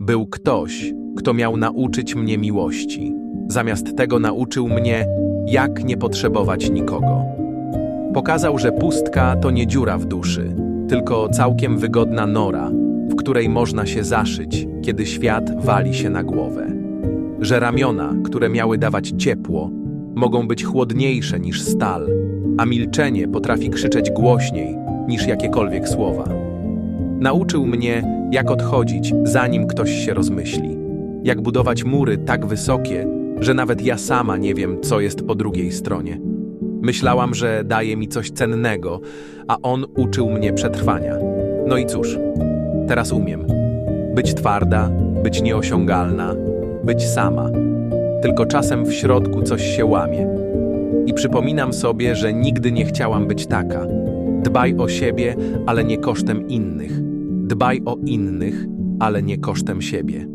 Był ktoś, kto miał nauczyć mnie miłości. Zamiast tego nauczył mnie, jak nie potrzebować nikogo. Pokazał, że pustka to nie dziura w duszy, tylko całkiem wygodna nora, w której można się zaszyć, kiedy świat wali się na głowę. Że ramiona, które miały dawać ciepło, mogą być chłodniejsze niż stal, a milczenie potrafi krzyczeć głośniej niż jakiekolwiek słowa. Nauczył mnie, jak odchodzić, zanim ktoś się rozmyśli, jak budować mury tak wysokie, że nawet ja sama nie wiem, co jest po drugiej stronie. Myślałam, że daje mi coś cennego, a on uczył mnie przetrwania. No i cóż, teraz umiem. Być twarda, być nieosiągalna, być sama. Tylko czasem w środku coś się łamie. I przypominam sobie, że nigdy nie chciałam być taka. Dbaj o siebie, ale nie kosztem innych. Dbaj o innych, ale nie kosztem siebie.